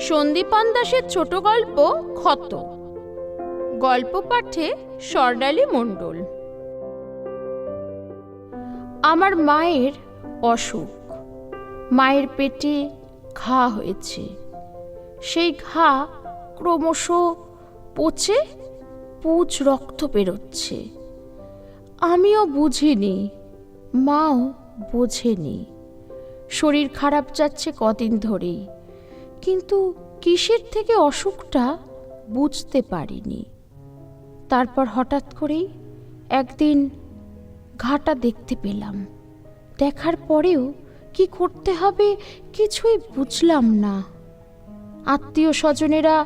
সন্দীপান দাসের ছোট গল্প ক্ষত। গল্প পাঠে স্বর্ণালী মণ্ডল। আমার মায়ের অসুখ। মায়ের পেটে ঘা হয়েছে। সেই ঘা ক্রমশ পচে পুচ রক্ত বেরোচ্ছে। আমিও বুঝিনি, মাও বোঝেনি। শরীর খারাপ যাচ্ছে কদিন ধরেই। কিন্তু কিসের থেকে অসুখটা বুঝতে পারিনি। তারপর হঠাৎ করেই একদিন ঘাটা দেখতে পেলাম। দেখার পরেও কি করতে হবে কিছুই বুঝলাম না। আত্মীয় স্বজনেরা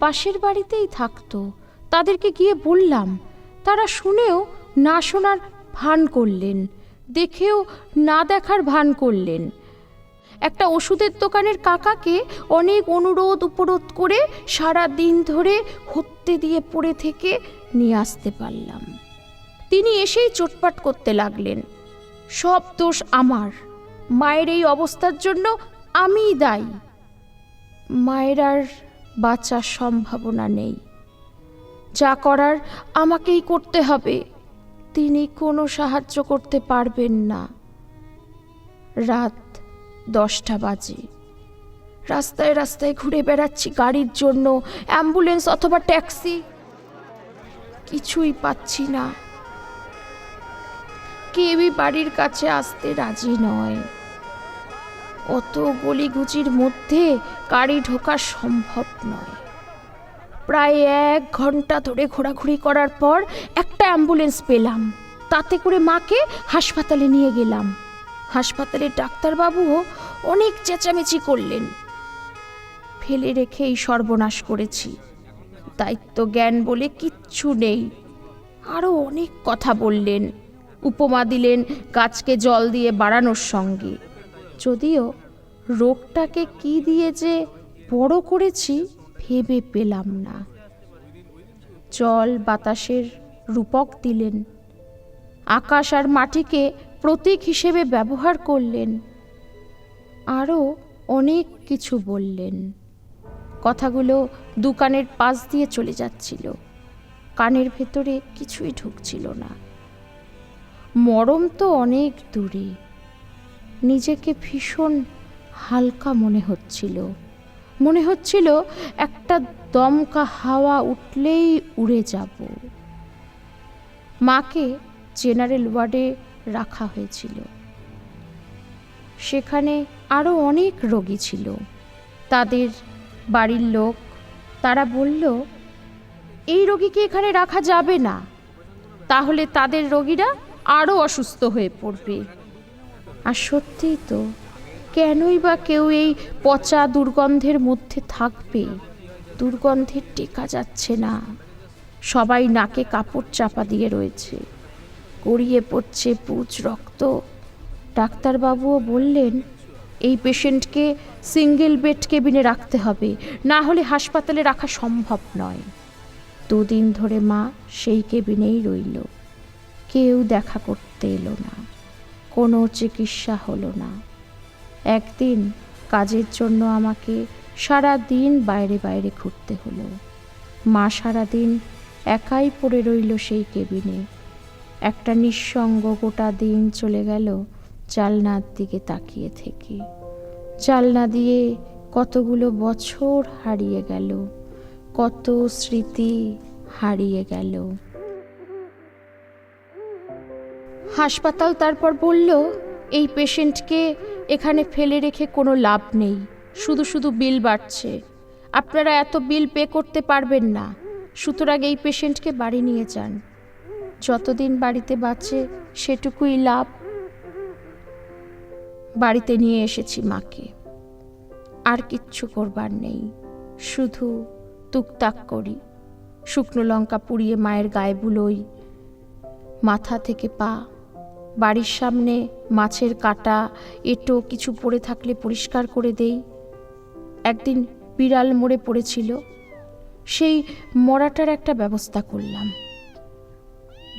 পাশের বাড়িতেই থাকতো। তাদেরকে গিয়ে বললাম, তারা শুনেও না শোনার ভান করলেন, দেখেও না দেখার ভান করলেন। একটা ওষুধের দোকানের কাকাকে অনেক অনুরোধ উপরোধ করে সারা দিন ধরে হত্যে দিয়ে পড়ে থেকে নিয়ে আসতে পারলাম। তিনি এসেই চোটপাট করতে লাগলেন। সব দোষ আমার। মায়ের এই অবস্থার জন্য আমিই দায়ী। মায়ের আর বাঁচার সম্ভাবনা নেই। যা করার আমাকেই করতে হবে। তিনি কোনো সাহায্য করতে পারবেন না। রাত দশটা বাজে। রাস্তায় রাস্তায় ঘুরে বেড়াচ্ছি গাড়ির জন্য, অ্যাম্বুলেন্স অথবা ট্যাক্সি। কিছুই পাচ্ছি না। কেউই বাড়ির কাছে আসতে রাজি নয়। অত গলিগুচির মধ্যে গাড়ি ঢোকা সম্ভব নয়। প্রায় এক ঘণ্টা ধরে ঘোরাঘুরি করার পর একটা অ্যাম্বুলেন্স পেলাম। তাতে করে মাকে হাসপাতালে নিয়ে গেলাম। হাসপাতালের ডাক্তারবাবুও অনেক চেঁচামেচি করলেন। ফেলে রেখে এই সর্বনাশ করেছি। দায়িত্ব জ্ঞান বলে কিচ্ছু নেই। আরও অনেক কথা বললেন। উপমা দিলেন গাছকে জল দিয়ে বাড়ানোর সঙ্গে। যদিও রোগটাকে কি দিয়ে যে বড় করেছি ভেবে পেলাম না। জল বাতাসের রূপক দিলেন। আকাশ আর মাটিকে প্রতীক হিসেবে ব্যবহার করলেন। আরও অনেক কিছু বললেন। কথাগুলো দোকানের পাশ দিয়ে চলে যাচ্ছিল। কানের ভেতরে কিছুই ঢুকছিল না। মরম তো অনেক দূরে। নিজেকে ভীষণ হালকা মনে হচ্ছিল। মনে হচ্ছিল একটা দমকা হাওয়া উঠলেই উড়ে যাব। মাকে জেনারেল ওয়ার্ডে রাখা হয়েছিল। সেখানে আরও অনেক রোগী ছিল। তাদের বাড়ির লোক, তারা বলল, এই রোগীকে এখানে রাখা যাবে না? তাহলে তাদের রোগীরা আরও অসুস্থ হয়ে পড়বে। আর সত্যিই তো, কেনই বা কেউ এই পচা দুর্গন্ধের মধ্যে থাকবে? দুর্গন্ধের টেকা যাচ্ছে না। সবাই নাকে কাপড় চাপা দিয়ে রয়েছে। গড়িয়ে পড়ছে পুচ রক্ত। ডাক্তারবাবুও বললেন, এই পেশেন্টকে সিঙ্গেল বেড কেবিনে রাখতে হবে, না হলে হাসপাতালে রাখা সম্ভব নয়। দুদিন ধরে মা সেই কেবিনেই রইল। কেউ দেখা করতে এলো না, কোনো চিকিৎসা হলো না। একদিন কাজের জন্য আমাকে সারা দিন বাইরে বাইরে ঘুরতে হলো। মা সারাদিন একাই পড়ে রইল সেই কেবিনে। একটা নিঃসঙ্গ গোটা দিন চলে গেল জালনার দিকে তাকিয়ে থেকে। জালনা দিয়ে কতগুলো বছর হারিয়ে গেল, কত স্মৃতি হারিয়ে গেল। হাসপাতাল তারপর বলল, এই পেশেন্টকে এখানে ফেলে রেখে কোনো লাভ নেই, শুধু শুধু বিল বাড়ছে। আপনারা এত বিল পে করতে পারবেন না। সুতরাং এই পেশেন্টকে বাড়ি নিয়ে যান। যতদিন বাড়িতে বাঁচে, সেটুকুই লাভ বাড়িতে নিয়ে এসেছি মাকে। আর কিচ্ছু করবার নেই, শুধু টুকটাক করি। শুকনো লঙ্কা পুড়িয়ে মায়ের গায়ে বুলোই, মাথা থেকে পা। বাড়ির সামনে মাছের কাটা, এটো কিছু পড়ে থাকলে পরিষ্কার করে দেই। একদিন বিড়াল মরে পড়েছিল, সেই মরাটার একটা ব্যবস্থা করলাম।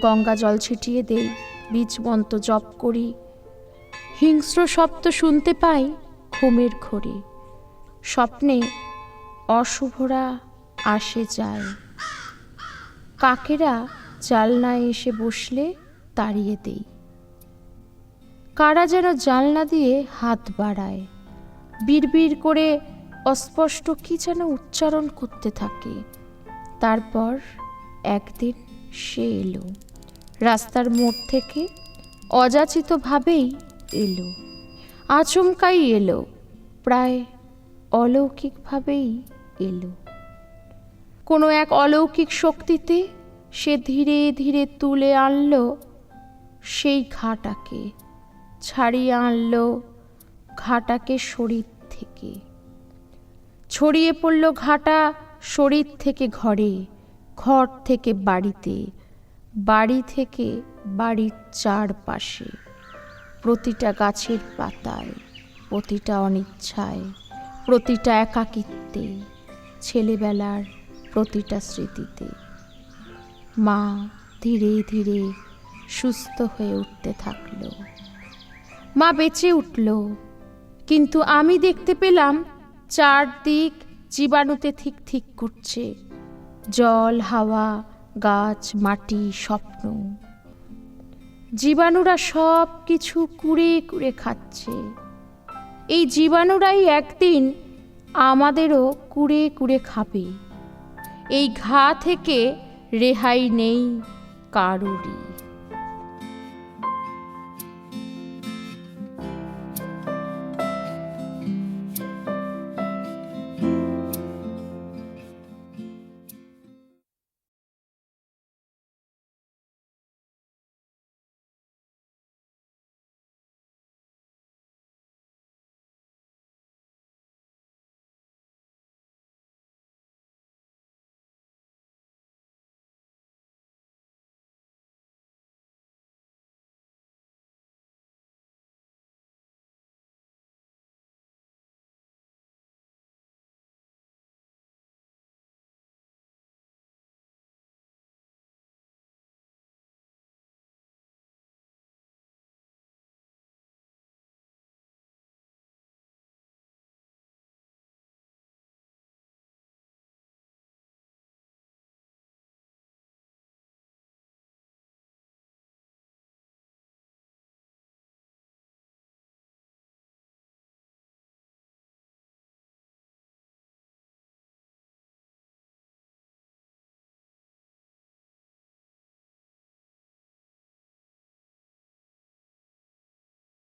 গঙ্গা জল ছিটিয়ে দেই, বীজ মন্ত্র জপ করি। হিংস্র শব্দ শুনতে পাই ঘুমের ঘড়ি। স্বপ্নে অশুভরা আসে যায়। কাকেরা জালনায় এসে বসলে তাড়িয়ে দেই। কারা যেন জানলা দিয়ে হাত বাড়ায়। বিড়বিড় করে অস্পষ্ট কি যেন উচ্চারণ করতে থাকে। তারপর একদিন সে এলো। রাস্তার মোড় থেকে অযাচিতভাবেই এলো। আচমকাই এলো। প্রায় অলৌকিকভাবেই এলো। কোনো এক অলৌকিক শক্তিতে সে ধীরে ধীরে তুলে আনল সেই ঘাটাকে, ছাড়িয়ে আনলো ঘাটাকে শরীর থেকে। ছড়িয়ে পড়ল ঘাটা শরীর থেকে ঘরে। ঘর থেকে বাড়িতে, বাড়ি থেকে বাড়ির চারপাশে, প্রতিটা গাছের পাতায়, প্রতিটা অনিচ্ছায়, প্রতিটা একাকিত্বে, ছেলেবেলার প্রতিটা স্মৃতিতে। মা ধীরে ধীরে সুস্থ হয়ে উঠতে থাকল। মা বেঁচে উঠল, কিন্তু আমি দেখতে পেলাম চারদিক জীবাণুতে ঠিক ঠিক করছে। জল, হাওয়া, গাছ, মাটি, স্বপ্ন। জীবাণুরা সব কিছু কুড়ে কুড়ে খাচ্ছে। এই জীবাণুরাই একদিন আমাদেরও কুড়ে কুড়ে খাবে। এই ঘা থেকে রেহাই নেই কারোরই।